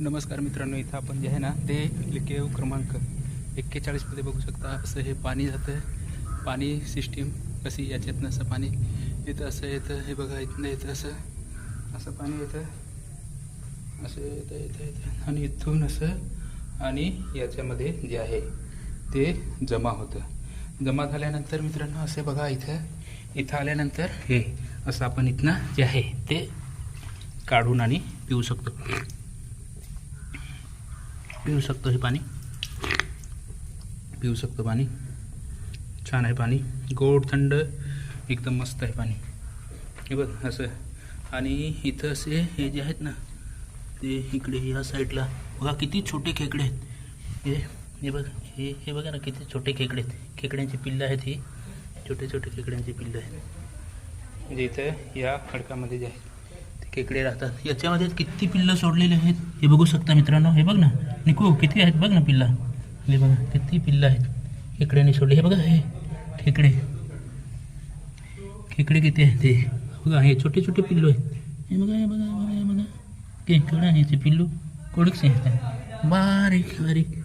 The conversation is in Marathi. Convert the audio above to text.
नमस्कार मित्रांनो इथं आपण जे आहे ना ते केव क्रमांक एक्केचाळीसमध्ये बघू शकता. असं हे पाणी जातं पाणी सिस्टीम कशी याच्यातनं असं पाणी येतं असं येतं. हे बघा इथनं येतं असं. असं पाणी येतं. असं येतं येतं येतं. आणि इथून असं आणि याच्यामध्ये जे आहे ते जमा होतं. जमा झाल्यानंतर मित्रांनो असे बघा इथं. इथं आल्यानंतर हे असं आपण इथनं जे आहे ते काढून आणि पिऊ शकतो. पिऊ शकतो हे पाणी. पिऊ शकतो पाणी. छान आहे पाणी. गोड थंड एकदम मस्त आहे पाणी. हे बघ असं. आणि इथं असे हे जे आहेत ना ते इकडे ह्या साईडला. बघा किती छोटे खेकडे आहेत. हे हे बघ हे हे बघा ना किती छोटे खेकडे आहेत. खेकड्यांची पिल्लं आहेत ही. छोटे छोटे खेकड्यांची पिल्लं आहेत. म्हणजे इथं या खडकामध्ये जे आहेत. खेकडे राहतात. याच्यामध्ये किती पिल्लं सोडलेले आहेत, हे बघू शकता मित्रांनो. हे बघ ना. निकू, किती आहेत? बघ ना पिल्ला. हे बघा, किती पिल्लं आहेत. खेकड्याने सोडले. हे बघा, हे खेकडे. खेकडे किती आहेत ते? बघा, हे छोटे छोटे पिल्लू आहेत. हे बघा हे बघा बघा, हे बघा. पिल्लू. बारीक बारीक.